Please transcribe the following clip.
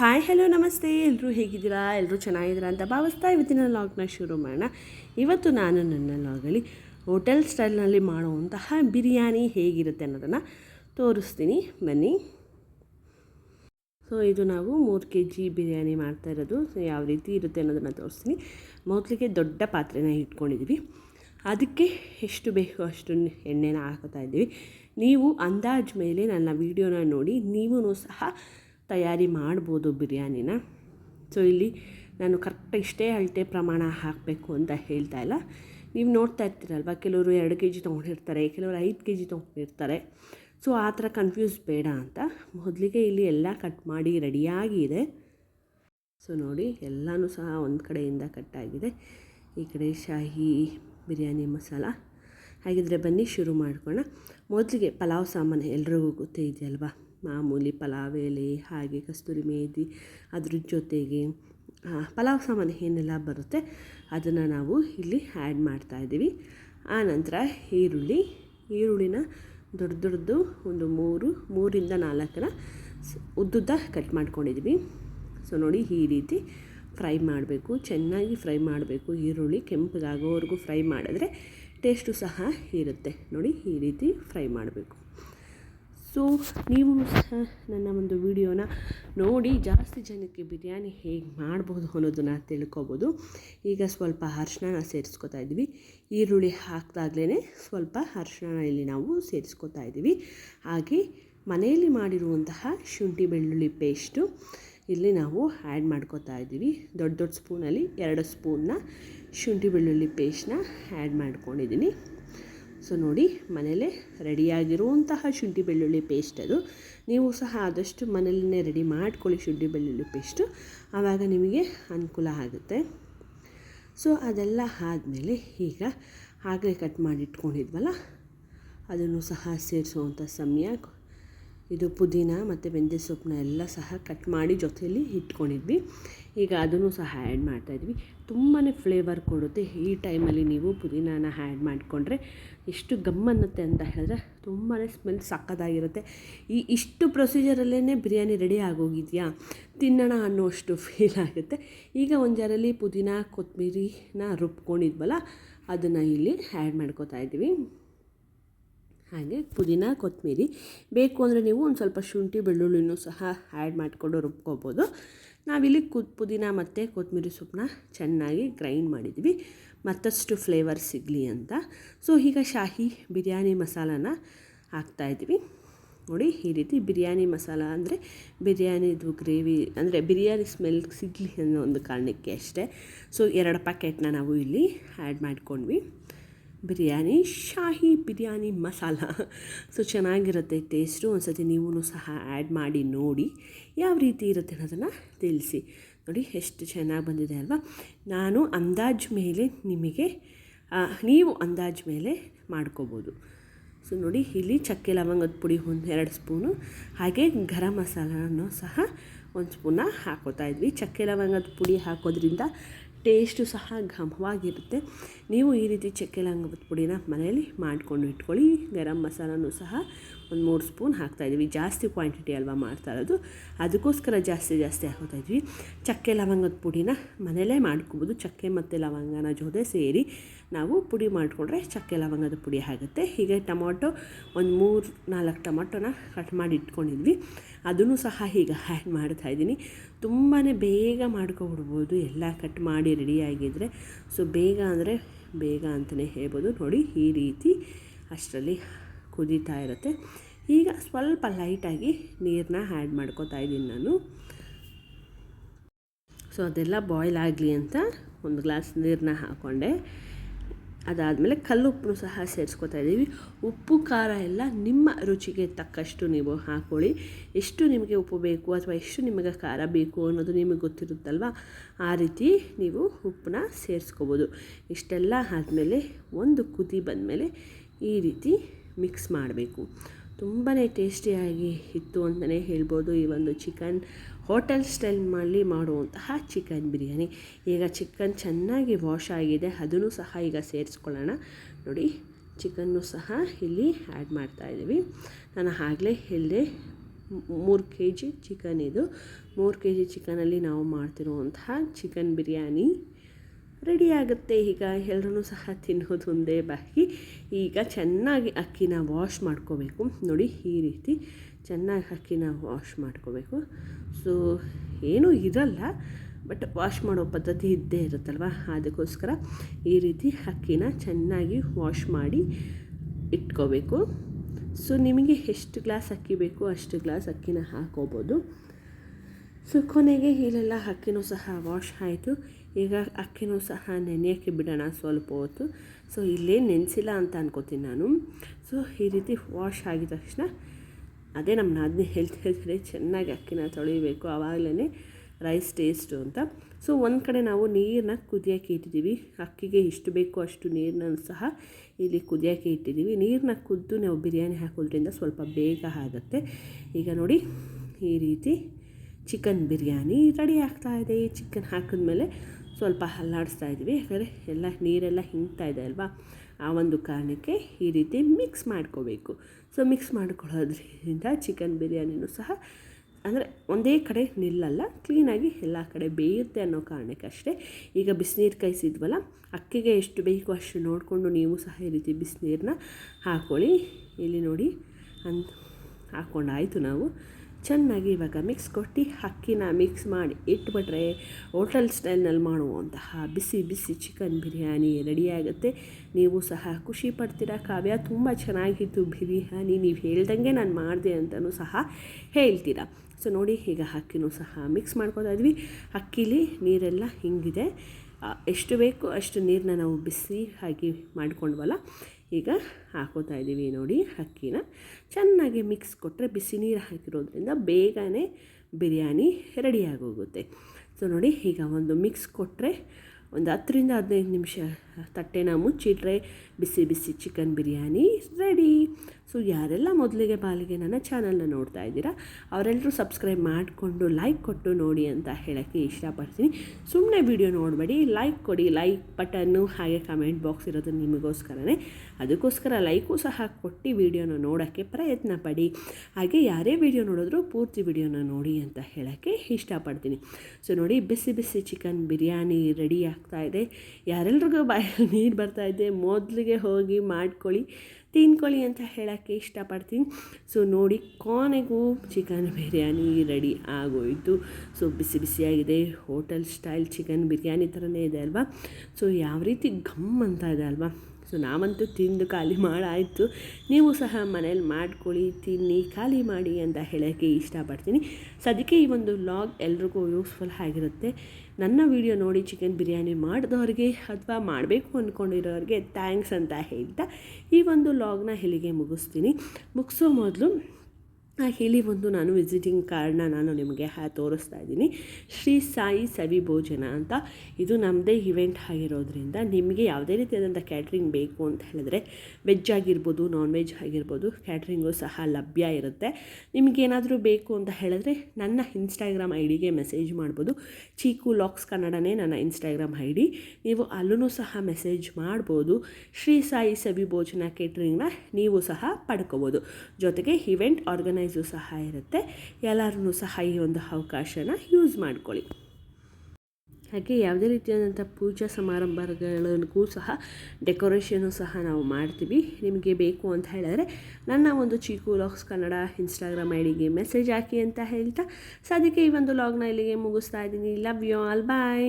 Hi hello ನಮಸ್ತೆ. ಎಲ್ಲರೂ ಹೇಗಿದ್ದೀರಾ? ಎಲ್ಲರೂ ಚೆನ್ನಾಗಿದ್ದೀರಾ ಅಂತ ಭಾವಿಸ್ತಾ ಇವತ್ತಿನ ಲಾಗ್ನ ಶುರು ಮಾಡೋಣ. ಇವತ್ತು ನಾನು ನನ್ನ ಲಾಗಲ್ಲಿ ಹೋಟೆಲ್ ಸ್ಟೈಲ್ನಲ್ಲಿ ಮಾಡುವಂತಹ ಬಿರಿಯಾನಿ ಹೇಗಿರುತ್ತೆ ಅನ್ನೋದನ್ನು ತೋರಿಸ್ತೀನಿ. ಬನ್ನಿ. ಸೊ ಇದು ನಾವು ಮೂರು ಕೆ ಜಿ ಬಿರಿಯಾನಿ ಮಾಡ್ತಾ ಇರೋದು. ಯಾವ ರೀತಿ ಇರುತ್ತೆ ಅನ್ನೋದನ್ನು ತೋರಿಸ್ತೀನಿ. ಮೊದಲಿಗೆ ದೊಡ್ಡ ಪಾತ್ರೆನ ಇಟ್ಕೊಂಡಿದ್ದೀವಿ. ಅದಕ್ಕೆ ಎಷ್ಟು ಬೇಕೋ ಅಷ್ಟು ಎಣ್ಣೆನ ಹಾಕೋತಾ ಇದ್ದೀವಿ. ನೀವು ಅಂದಾಜು ಮೇಲೆ ನನ್ನ ವೀಡಿಯೋನ ನೋಡಿ ನೀವೂ ಸಹ ತಯಾರಿ ಮಾಡ್ಬೋದು ಬಿರಿಯಾನಿನ. ಸೊ ಇಲ್ಲಿ ನಾನು ಕರೆಕ್ಟ್ ಇಷ್ಟೇ ಅಳತೆ ಪ್ರಮಾಣ ಹಾಕಬೇಕು ಅಂತ ಹೇಳ್ತಾ ಇಲ್ಲ. ನೀವು ನೋಡ್ತಾ ಇರ್ತೀರಲ್ವ, ಕೆಲವರು ಎರಡು ಕೆ ಜಿ ತೊಗೊಂಡಿರ್ತಾರೆ, ಕೆಲವರು ಐದು ಕೆ ಜಿ ತೊಗೊಂಡಿರ್ತಾರೆ. ಸೊ ಆ ಥರ ಕನ್ಫ್ಯೂಸ್ ಬೇಡ ಅಂತ. ಮೊದಲಿಗೆ ಇಲ್ಲಿ ಎಲ್ಲ ಕಟ್ ಮಾಡಿ ರೆಡಿಯಾಗಿದೆ ಸೊ ನೋಡಿ, ಎಲ್ಲನೂ ಸಹ ಒಂದು ಕಡೆಯಿಂದ ಕಟ್ಟಾಗಿದೆ ಈ ಕಡೆ ಶಾಹಿ ಬಿರಿಯಾನಿ ಮಸಾಲ. ಹಾಗಿದ್ರೆ ಬನ್ನಿ, ಶುರು ಮಾಡ್ಕೊಳ್ಳೋಣ ಮೊದಲಿಗೆ ಪಲಾವ್ ಸಾಮಾನು ಎಲ್ರಿಗೂ ಗೊತ್ತೇ ಇದೆಯಲ್ವಾ? ಮಾಮೂಲಿ ಪಲಾವ್ ಎಲೆ, ಹಾಗೆ ಕಸ್ತೂರಿ ಮೇದಿ ಅದ್ರ ಜೊತೆಗೆ ಪಲಾವ್ ಸಾಮಾನು ಏನೆಲ್ಲ ಬರುತ್ತೆ ಅದನ್ನು ನಾವು ಇಲ್ಲಿ ಆ್ಯಡ್ ಮಾಡ್ತಾಯಿದ್ದೀವಿ ಆನಂತರ ಈರುಳ್ಳಿ, ಈರುಳ್ಳಿನ ದೊಡ್ಡ ದೊಡ್ಡದು ಒಂದು ಮೂರು, ಮೂರಿಂದ ನಾಲ್ಕರ ಉದ್ದುದ್ದ ಕಟ್ ಮಾಡ್ಕೊಂಡಿದ್ದೀವಿ. ಸೊ ನೋಡಿ ಈ ರೀತಿ ಫ್ರೈ ಮಾಡಬೇಕು, ಚೆನ್ನಾಗಿ ಫ್ರೈ ಮಾಡಬೇಕು ಈರುಳ್ಳಿ ಕೆಂಪಗಾಗೋವರೆಗೂ ಫ್ರೈ ಮಾಡಿದ್ರೆ ಟೇಸ್ಟು ಸಹ ಇರುತ್ತೆ. ನೋಡಿ ಈ ರೀತಿ ಫ್ರೈ ಮಾಡಬೇಕು. ಸೊ ನೀವು ಸಹ ನನ್ನ ಒಂದು ವಿಡಿಯೋನ ನೋಡಿ, ಜಾಸ್ತಿ ಜನಕ್ಕೆ ಬಿರಿಯಾನಿ ಹೇಗೆ ಮಾಡ್ಬೋದು ಅನ್ನೋದನ್ನು ತಿಳ್ಕೊಬೋದು. ಈಗ ಸ್ವಲ್ಪ ಅರ್ಶಿನ ಸೇರಿಸ್ಕೊತಾ ಇದ್ವಿ ಈರುಳ್ಳಿ ಹಾಕಿದಾಗಲೇ ಸ್ವಲ್ಪ ಅರ್ಶಿನ ಇಲ್ಲಿ ನಾವು ಸೇರಿಸ್ಕೊತಾ ಇದ್ದೀವಿ. ಹಾಗೆ ಮನೆಯಲ್ಲಿ ಮಾಡಿರುವಂತಹ ಶುಂಠಿ ಬೆಳ್ಳುಳ್ಳಿ ಪೇಸ್ಟು ಇಲ್ಲಿ ನಾವು ಆ್ಯಡ್ ಮಾಡ್ಕೋತಾ ಇದ್ದೀವಿ. ದೊಡ್ಡ ದೊಡ್ಡ ಸ್ಪೂನಲ್ಲಿ ಎರಡು ಸ್ಪೂನ್ನ ಶುಂಠಿ ಬೆಳ್ಳುಳ್ಳಿ ಪೇಸ್ಟ್ನ ಆ್ಯಡ್ ಮಾಡ್ಕೊಂಡಿದ್ದೀನಿ. ಸೊ ನೋಡಿ, ಮನೆಯಲ್ಲೇ ರೆಡಿಯಾಗಿರುವಂತಹ ಶುಂಠಿ ಬೆಳ್ಳುಳ್ಳಿ ಪೇಸ್ಟ್ ಅದು. ನೀವು ಸಹ ಆದಷ್ಟು ಮನೆಯಲ್ಲೇ ರೆಡಿ ಮಾಡ್ಕೊಳ್ಳಿ ಶುಂಠಿ ಬೆಳ್ಳುಳ್ಳಿ ಪೇಸ್ಟು ಆವಾಗ ನಿಮಗೆ ಅನುಕೂಲ ಆಗುತ್ತೆ. ಸೊ, ಅದೆಲ್ಲ ಆದಮೇಲೆ ಈಗ ಆಗಲೇ ಕಟ್ ಮಾಡಿಟ್ಕೊಂಡಿದ್ವಲ್ಲ ಅದನ್ನು ಸಹ ಸೇರಿಸುವಂಥ ಸಮಯ ಇದು ಪುದೀನ ಮತ್ತು ಮೆಂತ್ಯ ಸೊಪ್ಪನ್ನ ಎಲ್ಲ ಸಹ ಕಟ್ ಮಾಡಿ ಜೊತೆಯಲ್ಲಿ ಇಟ್ಕೊಂಡಿದ್ವಿ. ಈಗ ಅದನ್ನು ಸಹ ಆ್ಯಡ್ ಮಾಡ್ತಾಯಿದ್ವಿ ತುಂಬಾ ಫ್ಲೇವರ್ ಕೊಡುತ್ತೆ. ಈ ಟೈಮಲ್ಲಿ ನೀವು ಪುದೀನಾನ ಆ್ಯಡ್ ಮಾಡಿಕೊಂಡ್ರೆ ಎಷ್ಟು ಗಮ್ಮನ್ನುತ್ತೆ ಅಂತ ಹೇಳಿದ್ರೆ ತುಂಬಾ ಸ್ಮೆಲ್ ಸಕ್ಕತ್ತಾಗಿರುತ್ತೆ. ಈ ಇಷ್ಟು ಪ್ರೊಸೀಜರಲ್ಲೇ ಬಿರಿಯಾನಿ ರೆಡಿ ಆಗೋಗಿದೆಯಾ? ತಿನ್ನೋಣ ಅನ್ನೋಷ್ಟು ಫೀಲ್ ಆಗುತ್ತೆ. ಈಗ ಒಂದು ಜಾರಲ್ಲಿ ಪುದೀನ ಕೊತ್ತಂಬರಿನ ರುಬ್ಕೊಂಡಿದ್ವಲ್ಲ, ಅದನ್ನು ಇಲ್ಲಿ ಆ್ಯಡ್ ಮಾಡ್ಕೋತಾ ಇದ್ದೀವಿ. ಹಾಗೆ ಪುದೀನ, ಕೊತ್ತಂಬರಿ. ಬೇಕು ಅಂದರೆ ನೀವು ಒಂದು ಸ್ವಲ್ಪ ಶುಂಠಿ ಬೆಳ್ಳುಳ್ಳಿನೂ ಸಹ ಆ್ಯಡ್ ಮಾಡಿಕೊಂಡು ರುಬ್ಕೋಬೋದು. ನಾವಿಲ್ಲಿ ಕು, ಪುದೀನ ಮತ್ತು ಕೊತ್ತಂಬರಿ ಸೊಪ್ಪನ್ನ ಚೆನ್ನಾಗಿ ಗ್ರೈಂಡ್ ಮಾಡಿದ್ವಿ. ಮತ್ತಷ್ಟು ಫ್ಲೇವರ್ ಸಿಗಲಿ ಅಂತ. ಸೊ ಈಗ ಶಾಹಿ ಬಿರಿಯಾನಿ ಮಸಾಲಾನ ಹಾಕ್ತಾಯಿದ್ವಿ ನೋಡಿ, ಈ ರೀತಿ ಬಿರಿಯಾನಿ ಮಸಾಲ ಅಂದರೆ ಬಿರಿಯಾನಿದು ಗ್ರೇವಿ, ಅಂದರೆ ಬಿರಿಯಾನಿ ಸ್ಮೆಲ್ ಸಿಗಲಿ ಅನ್ನೋ ಒಂದು ಕಾರಣಕ್ಕೆ ಅಷ್ಟೇ. ಸೊ ಎರಡು ಪ್ಯಾಕೆಟ್ನ ನಾವು ಇಲ್ಲಿ ಆ್ಯಡ್ ಮಾಡ್ಕೊಂಡ್ವಿ. ಬಿರಿಯಾನಿ, ಶಾಹಿ ಬಿರಿಯಾನಿ ಮಸಾಲ. ಸೊ, ಚೆನ್ನಾಗಿರುತ್ತೆ ಟೇಸ್ಟು ಒಂದು ಸತಿ ನೀವು ಸಹ ಆ್ಯಡ್ ಮಾಡಿ ನೋಡಿ. ಯಾವ ರೀತಿ ಇರುತ್ತೆ ಅನ್ನೋದನ್ನು ತಿಳಿಸಿ. ನೋಡಿ, ಎಷ್ಟು ಚೆನ್ನಾಗಿ ಬಂದಿದೆ ಅಲ್ವಾ? ನಾನು ಅಂದಾಜು ಮೇಲೆ ನಿಮಗೆ ನೀವು ಅಂದಾಜು ಮೇಲೆ ಮಾಡ್ಕೋಬೋದು. ಸೊ, ನೋಡಿ, ಇಲ್ಲಿ ಚಕ್ಕೆ ಲವಂಗದ ಪುಡಿ ಒಂದು, ಎರಡು ಸ್ಪೂನು. ಹಾಗೆ ಗರಂ ಮಸಾಲನೂ ಸಹ ಒಂದು ಸ್ಪೂನ ಹಾಕೋತಾ ಇದ್ವಿ. ಚಕ್ಕೆ ಲವಂಗದ ಪುಡಿ ಹಾಕೋದ್ರಿಂದ ಟೇಸ್ಟು ಸಹ ಘಮವಾಗಿರುತ್ತೆ. ನೀವು ಈ ರೀತಿ ಚಕ್ಕೆ ಲವಂಗದ ಪುಡಿನ ಮನೆಯಲ್ಲಿ ಮಾಡಿಕೊಂಡು ಇಟ್ಕೊಳ್ಳಿ. ಗರಂ ಮಸಾಲನೂ ಸಹ ಒಂದು ಮೂರು ಸ್ಪೂನ್ ಹಾಕ್ತಾಯಿದ್ವಿ ಜಾಸ್ತಿ ಕ್ವಾಂಟಿಟಿ ಅಲ್ವಾ ಮಾಡ್ತಾ ಇರೋದು. ಅದಕ್ಕೋಸ್ಕರ ಜಾಸ್ತಿ ಜಾಸ್ತಿ ಹಾಕೋತಾಯಿದ್ವಿ ಚಕ್ಕೆ ಲವಂಗದ ಪುಡಿನ ಮನೆಯಲ್ಲೇ ಮಾಡ್ಕೋಬೋದು. ಚಕ್ಕೆ ಮತ್ತು ಲವಂಗನ ಜೊತೆ ಸೇರಿ ನಾವು ಪುಡಿ ಮಾಡಿಕೊಂಡ್ರೆ ಚಕ್ಕೆ ಲವಂಗದ ಪುಡಿ ಆಗುತ್ತೆ. ಹೀಗೆ ಟೊಮೊಟೊ ಒಂದು ಮೂರು ನಾಲ್ಕು ಟೊಮೊಟೊನ ಕಟ್ ಮಾಡಿ ಇಟ್ಕೊಂಡಿದ್ವಿ. ಅದನ್ನು ಸಹ ಈಗ ಆ್ಯಡ್ ಮಾಡ್ತಾಯಿದ್ದೀನಿ ತುಂಬಾ ಬೇಗ ಮಾಡ್ಕೊಬಿಡ್ಬೋದು ಎಲ್ಲ ಕಟ್ ಮಾಡಿ ರೆಡಿಯಾಗಿದ್ದರೆ ಸೊ, ಬೇಗ ಅಂದರೆ ಬೇಗ ಅಂತಲೇ ಹೇಳ್ಬೋದು. ನೋಡಿ, ಈ ರೀತಿ ಅಷ್ಟರಲ್ಲಿ ಕುದೀತಾ ಇರುತ್ತೆ. ಈಗ ಸ್ವಲ್ಪ ಲೈಟಾಗಿ ನೀರನ್ನ ಆ್ಯಡ್ ಮಾಡ್ಕೋತಾ ಇದ್ದೀನಿ ನಾನು. ಸೊ, ಅದೆಲ್ಲ ಬಾಯ್ಲ್ ಆಗಲಿ ಅಂತ ಒಂದು ಗ್ಲಾಸ್ ನೀರನ್ನ ಹಾಕ್ಕೊಂಡೆ ಅದಾದಮೇಲೆ ಕಲ್ಲುಪ್ಪು ಸಹ ಸೇರಿಸ್ಕೊತಾ ಇದ್ದೀವಿ. ಉಪ್ಪು, ಖಾರ ಎಲ್ಲ ನಿಮ್ಮ ರುಚಿಗೆ ತಕ್ಕಷ್ಟು ನೀವು ಹಾಕೊಳ್ಳಿ. ಎಷ್ಟು ನಿಮಗೆ ಉಪ್ಪು ಬೇಕು ಅಥವಾ ಎಷ್ಟು ನಿಮಗೆ ಖಾರ ಬೇಕು ಅನ್ನೋದು ನಿಮಗೆ ಗೊತ್ತಿರುತ್ತಲ್ವ? ಆ ರೀತಿ ನೀವು ಉಪ್ಪನ್ನ ಸೇರಿಸ್ಕೋಬೋದು. ಇಷ್ಟೆಲ್ಲ ಆದಮೇಲೆ ಒಂದು ಕುದಿ ಬಂದಮೇಲೆ ಈ ರೀತಿ ಮಿಕ್ಸ್ ಮಾಡಬೇಕು. ತುಂಬಾ ಟೇಸ್ಟಿಯಾಗಿ ಇತ್ತು ಅಂತಲೇ ಹೇಳ್ಬೋದು ಈ ಒಂದು ಚಿಕನ್. ಹೋಟೆಲ್ ಸ್ಟೈಲ್ನಲ್ಲಿ ಮಾಡಿ ಮಾಡುವಂತಹ ಚಿಕನ್ ಬಿರಿಯಾನಿ. ಈಗ ಚಿಕನ್ ಚೆನ್ನಾಗಿ ವಾಶ್ ಆಗಿದೆ, ಅದನ್ನು ಸಹ ಈಗ ಸೇರಿಸ್ಕೊಳ್ಳೋಣ. ನೋಡಿ, ಚಿಕನ್ನು ಸಹ ಇಲ್ಲಿ ಆ್ಯಡ್ ಮಾಡ್ತಾಯಿದ್ದೀವಿ ನಾನು ಆಗಲೇ ಹೇಳಿದೆ, ಮೂರು ಕೆ ಜಿ ಚಿಕನ್ ಇದು. ಮೂರು ಕೆ ಜಿ ಚಿಕನಲ್ಲಿ ನಾವು ಮಾಡ್ತಿರುವಂತಹ ಚಿಕನ್ ಬಿರಿಯಾನಿ ರೆಡಿ ಆಗುತ್ತೆ. ಈಗ ಎಲ್ಲರೂ ಸಹ ತಿನ್ನೋದು ಒಂದೇ ಬಾಕಿ. ಈಗ ಚೆನ್ನಾಗಿ ಅಕ್ಕಿನ ವಾಶ್ ಮಾಡ್ಕೋಬೇಕು. ನೋಡಿ, ಈ ರೀತಿ ಚೆನ್ನಾಗಿ ಅಕ್ಕಿನ ವಾಶ್ ಮಾಡ್ಕೋಬೇಕು. ಸೊ ಏನೂ ಇರಲ್ಲ ಬಟ್ ವಾಶ್ ಮಾಡೋ ಪದ್ಧತಿ ಇದ್ದೇ ಇರುತ್ತಲ್ವ? ಅದಕ್ಕೋಸ್ಕರ ಈ ರೀತಿ ಅಕ್ಕಿನ ಚೆನ್ನಾಗಿ ವಾಶ್ ಮಾಡಿ ಇಟ್ಕೋಬೇಕು. ಸೊ ನಿಮಗೆ ಎಷ್ಟು ಗ್ಲಾಸ್ ಅಕ್ಕಿ ಬೇಕು ಅಷ್ಟು ಗ್ಲಾಸ್ ಅಕ್ಕಿನ ಹಾಕೋಬೋದು. ಸೊ ಕೊನೆಗೆ ಇಲ್ಲೆಲ್ಲ ಅಕ್ಕಿನೂ ಸಹ ವಾಶ್ ಆಯಿತು. ಈಗ ಅಕ್ಕಿನೂ ಸಹ ನೆನೆಯೋಕ್ಕೆ ಬಿಡೋಣ ಸ್ವಲ್ಪ ಹೊತ್ತು. ಸೊ ಇಲ್ಲೇ ನೆನೆಸಿಲ್ಲ ಅಂತ ಅನ್ಕೋತೀನಿ ನಾನು. ಸೊ ಈ ರೀತಿ ವಾಶ್ ಆಗಿದ ತಕ್ಷಣ ಅದೇ ನಮ್ಮ ನಾದಿನಿ ಹೇಳ್ತಾ ಚೆನ್ನಾಗಿ ಅಕ್ಕಿನ ತೊಳಿಬೇಕು ಆವಾಗಲೇ ರೈಸ್ ಟೇಸ್ಟು ಅಂತ. ಸೊ ಒಂದು ಕಡೆ ನಾವು ನೀರನ್ನ ಕುದಿಯೋಕ್ಕೆ ಇಟ್ಟಿದ್ದೀವಿ. ಅಕ್ಕಿಗೆ ಎಷ್ಟು ಬೇಕೋ ಅಷ್ಟು ನೀರನ್ನ ಸಹ ಇಲ್ಲಿ ಕುದಿಯೋಕ್ಕೆ ಇಟ್ಟಿದ್ದೀವಿ. ನೀರನ್ನ ಕುದ್ದು ನಾವು ಬಿರಿಯಾನಿ ಹಾಕೋದ್ರಿಂದ ಸ್ವಲ್ಪ ಬೇಗ ಆಗುತ್ತೆ. ಈಗ ನೋಡಿ, ಈ ರೀತಿ ಚಿಕನ್ ಬಿರಿಯಾನಿ ರೆಡಿ ಆಗ್ತಾ ಇದೆ. ಚಿಕನ್ ಹಾಕಿದ್ಮೇಲೆ ಸ್ವಲ್ಪ ಹಲ್ಲಾಡಿಸ್ತಾ ಇದ್ದೀವಿ. ಯಾಕಂದರೆ ಎಲ್ಲ ನೀರೆಲ್ಲ ಹಿಂಗ್ತಾ ಇದೆ ಅಲ್ವಾ? ಆ ಒಂದು ಕಾರಣಕ್ಕೆ ಈ ರೀತಿ ಮಿಕ್ಸ್ ಮಾಡ್ಕೋಬೇಕು. ಸೊ ಮಿಕ್ಸ್ ಮಾಡ್ಕೊಳ್ಳೋದ್ರಿಂದ ಚಿಕನ್ ಬಿರಿಯಾನಿನೂ ಸಹ ಅಂದರೆ ಒಂದೇ ಕಡೆ ನಿಲ್ಲಲ್ಲ ಕ್ಲೀನಾಗಿ ಎಲ್ಲ ಕಡೆ ಬೇಯುತ್ತೆ ಅನ್ನೋ ಕಾರಣಕ್ಕಷ್ಟೇ ಈಗ ಬಿಸಿನೀರು ಕಾಯಿಸಿದ್ವಲ್ಲ, ಅಕ್ಕಿಗೆ ಎಷ್ಟು ಬೇಕೋ ಅಷ್ಟು ನೋಡಿಕೊಂಡು ನೀವು ಸಹ ಈ ರೀತಿ ಬಿಸಿನೀರನ್ನ ಹಾಕ್ಕೊಳ್ಳಿ ಇಲ್ಲಿ ನೋಡಿ ಅಂತ ಹಾಕ್ಕೊಂಡಾಯಿತು ನಾವು. ಚೆನ್ನಾಗಿ ಇವಾಗ ಮಿಕ್ಸ್ ಕೊಟ್ಟು ಅಕ್ಕಿನ ಮಿಕ್ಸ್ ಮಾಡಿ ಇಟ್ಬಿಟ್ರೆ ಹೋಟೆಲ್ ಸ್ಟೈಲ್ನಲ್ಲಿ ಮಾಡುವಂತಹ ಬಿಸಿ ಬಿಸಿ ಚಿಕನ್ ಬಿರಿಯಾನಿ ರೆಡಿಯಾಗುತ್ತೆ ನೀವು ಸಹ ಖುಷಿ ಪಡ್ತೀರಾ? ಕಾವ್ಯ, ತುಂಬ ಚೆನ್ನಾಗಿತ್ತು ಬಿರಿಯಾನಿ. ನೀವು ಹೇಳ್ದಂಗೆ ನಾನು ಮಾಡಿದೆ ಅಂತಲೂ ಸಹ ಹೇಳ್ತೀರಾ? ಸೊ ನೋಡಿ ಈಗ ಅಕ್ಕಿನೂ ಸಹ ಮಿಕ್ಸ್ ಮಾಡ್ಕೊತಾ ಇದ್ವಿ. ಅಕ್ಕಿಲಿ ನೀರೆಲ್ಲ ಹಿಂಗಿದೆ. ಎಷ್ಟು ಬೇಕು ಅಷ್ಟು ನೀರನ್ನ ನಾವು ಬಿಸಿ ಹಾಕಿ ಮಾಡ್ಕೊಂಡ್ವಲ್ಲ, ಈಗ ಹಾಕೋತಾ ಇದ್ದೀವಿ ನೋಡಿ ಅಕ್ಕಿನ. ಚೆನ್ನಾಗಿ ಮಿಕ್ಸ್ ಕೊಟ್ಟರೆ ಬಿಸಿ ನೀರು ಹಾಕಿರೋದ್ರಿಂದ ಬೇಗನೆ ಬಿರಿಯಾನಿ ರೆಡಿಯಾಗೋಗುತ್ತೆ ಸೊ ನೋಡಿ ಈಗ ಒಂದು ಮಿಕ್ಸ್ ಕೊಟ್ಟರೆ ಒಂದು ಹತ್ತರಿಂದ ಹದಿನೈದು ನಿಮಿಷ ತಟ್ಟೆನ ಮುಚ್ಚಿಟ್ರೆ ಬಿಸಿ ಬಿಸಿ ಚಿಕನ್ ಬಿರಿಯಾನಿ ರೆಡಿ ಸೊ ಯಾರೆಲ್ಲ ಮೊದಲಿಗೆ ಬಾಲಿಗೆ ನನ್ನ ಚಾನಲ್ನ ನೋಡ್ತಾ ಇದ್ದೀರಾ ಅವರೆಲ್ಲರೂ ಸಬ್ಸ್ಕ್ರೈಬ್ ಮಾಡಿಕೊಂಡು ಲೈಕ್ ಕೊಟ್ಟು ನೋಡಿ ಅಂತ ಹೇಳೋಕ್ಕೆ ಇಷ್ಟಪಡ್ತೀನಿ. ಸುಮ್ಮನೆ ವಿಡಿಯೋ ನೋಡಬೇಡಿ ಲೈಕ್ ಕೊಡಿ ಲೈಕ್ ಬಟನ್ನು ಹಾಗೆ ಕಮೆಂಟ್ ಬಾಕ್ಸ್ ಇರೋದು ನಿಮಗೋಸ್ಕರನೇ. ಅದಕ್ಕೋಸ್ಕರ ಲೈಕು ಸಹ ಕೊಟ್ಟು ವಿಡಿಯೋನ ನೋಡೋಕ್ಕೆ ಪ್ರಯತ್ನ ಪಡಿ ಹಾಗೆ ಯಾರೇ ವಿಡಿಯೋ ನೋಡಿದ್ರು ಪೂರ್ತಿ ವಿಡಿಯೋನ ನೋಡಿ ಅಂತ ಹೇಳೋಕ್ಕೆ ಇಷ್ಟಪಡ್ತೀನಿ. ಸೊ ನೋಡಿ, ಬಿಸಿ ಬಿಸಿ ಚಿಕನ್ ಬಿರಿಯಾನಿ ರೆಡಿ ಆಗ್ತಾ ಇದೆ. ಯಾರೆಲ್ರಿಗೂ ಬಾಯಲ್ಲಿ ನೀರು ಬರ್ತಾ ಇದೆ, ಮೊದಲಿಗೆ ಹೋಗಿ ಮಾಡ್ಕೊಳ್ಳಿ. ತಿನ್ಕೊಳ್ಳಿ ಅಂತ ಹೇಳೋಕ್ಕೆ ಇಷ್ಟಪಡ್ತೀನಿ. ಸೊ ನೋಡಿ, ಕೊನೆಗೂ ಚಿಕನ್ ಬಿರಿಯಾನಿ ರೆಡಿ ಆಗೋಯಿತು. ಸೊ ಬಿಸಿ ಬಿಸಿಯಾಗಿದೆ, ಹೋಟೆಲ್ ಸ್ಟೈಲ್ ಚಿಕನ್ ಬಿರಿಯಾನಿ ಥರನೇ ಇದೆ ಅಲ್ವಾ? ಸೊ ಯಾವ ರೀತಿ ಘಮ್ ಅಂತ ಇದೆ ಅಲ್ವಾ? ಸೊ ನಾವಂತೂ ತಿಂದು ಖಾಲಿ ಮಾಡಾಯಿತು. ನೀವು ಸಹ ಮನೇಲಿ ಮಾಡ್ಕೊಳ್ಳಿ, ತಿನ್ನಿ, ಖಾಲಿ ಮಾಡಿ ಅಂತ ಹೇಳೋಕ್ಕೆ ಇಷ್ಟಪಡ್ತೀನಿ. ಸದ್ಯಕ್ಕೆ ಈ ಒಂದು ಲಾಗ್ ಎಲ್ರಿಗೂ ಯೂಸ್ಫುಲ್ ಆಗಿರುತ್ತೆ. ನನ್ನ ವಿಡಿಯೋ ನೋಡಿ ಚಿಕನ್ ಬಿರಿಯಾನಿ ಮಾಡಿದವ್ರಿಗೆ ಅಥವಾ ಮಾಡಬೇಕು ಅಂದ್ಕೊಂಡಿರೋರಿಗೆ ಥ್ಯಾಂಕ್ಸ್ ಅಂತ ಹೇಳ್ತಾ ಈ ಒಂದು ಲಾಗ್ನ ಇಲ್ಲಿಗೆ ಮುಗಿಸ್ತೀನಿ. ಮುಗಿಸೋ ಮೊದಲು ಇಲ್ಲಿ ಒಂದು ನಾನು ವಿಸಿಟಿಂಗ್ ಕಾರ್ಡ್ನ ನಾನು ನಿಮಗೆ ಹಾ, ತೋರಿಸ್ತಾ ಇದ್ದೀನಿ. ಶ್ರೀ ಸಾಯಿ ಸವಿ ಭೋಜನ ಅಂತ. ಇದು ನಮ್ಮದೇ ಇವೆಂಟ್ ಆಗಿರೋದ್ರಿಂದ ನಿಮಗೆ ಯಾವುದೇ ರೀತಿಯಾದಂಥ ಕ್ಯಾಟ್ರಿಂಗ್ ಬೇಕು ಅಂತ ಹೇಳಿದ್ರೆ ವೆಜ್ ಆಗಿರ್ಬೋದು ನಾನ್ ವೆಜ್ ಆಗಿರ್ಬೋದು ಕ್ಯಾಟ್ರಿಂಗು ಸಹ ಲಭ್ಯ ಇರುತ್ತೆ. ನಿಮಗೇನಾದರೂ ಬೇಕು ಅಂತ ಹೇಳಿದ್ರೆ ನನ್ನ ಇನ್ಸ್ಟಾಗ್ರಾಮ್ ಐ ಡಿಗೆ ಮೆಸೇಜ್ ಮಾಡ್ಬೋದು. ಚೀಕು ಲಾಕ್ಸ್ ಕನ್ನಡನೇ ನನ್ನ ಇನ್ಸ್ಟಾಗ್ರಾಮ್ ಐ ಡಿ ನೀವು ಅಲ್ಲೂ ಸಹ ಮೆಸೇಜ್ ಮಾಡ್ಬೋದು. ಶ್ರೀ ಸಾಯಿ ಸವಿ ಭೋಜನ ಕೇಟ್ರಿಂಗ್ನ ನೀವು ಸಹ ಪಡ್ಕೋಬೋದು. ಜೊತೆಗೆ ಇವೆಂಟ್ ಆರ್ಗನೈಸ್ ಸಹ ಇರುತ್ತೆ. ಎಲ್ಲರೂ ಸಹ ಈ ಒಂದು ಅವಕಾಶನ ಯೂಸ್ ಮಾಡ್ಕೊಳ್ಳಿ. ಹಾಗೆ ಯಾವುದೇ ರೀತಿಯಾದಂಥ ಪೂಜಾ ಸಮಾರಂಭಗಳಿಗೂ ಸಹ ಡೆಕೋರೇಷನು ಸಹ ನಾವು ಮಾಡ್ತೀವಿ. ನಿಮಗೆ ಬೇಕು ಅಂತ ಹೇಳಿದ್ರೆ ನನ್ನ ಒಂದು chikoo logs Kannada Instagram I ಡಿಗೆ ಮೆಸೇಜ್ ಹಾಕಿ ಅಂತ ಹೇಳ್ತಾ. ಸದ್ಯಕ್ಕೆ ಈ ಒಂದು ಲಾಗ್ನ ಇಲ್ಲಿಗೆ ಮುಗಿಸ್ತಾ ಇದ್ದೀನಿ. Love you all bye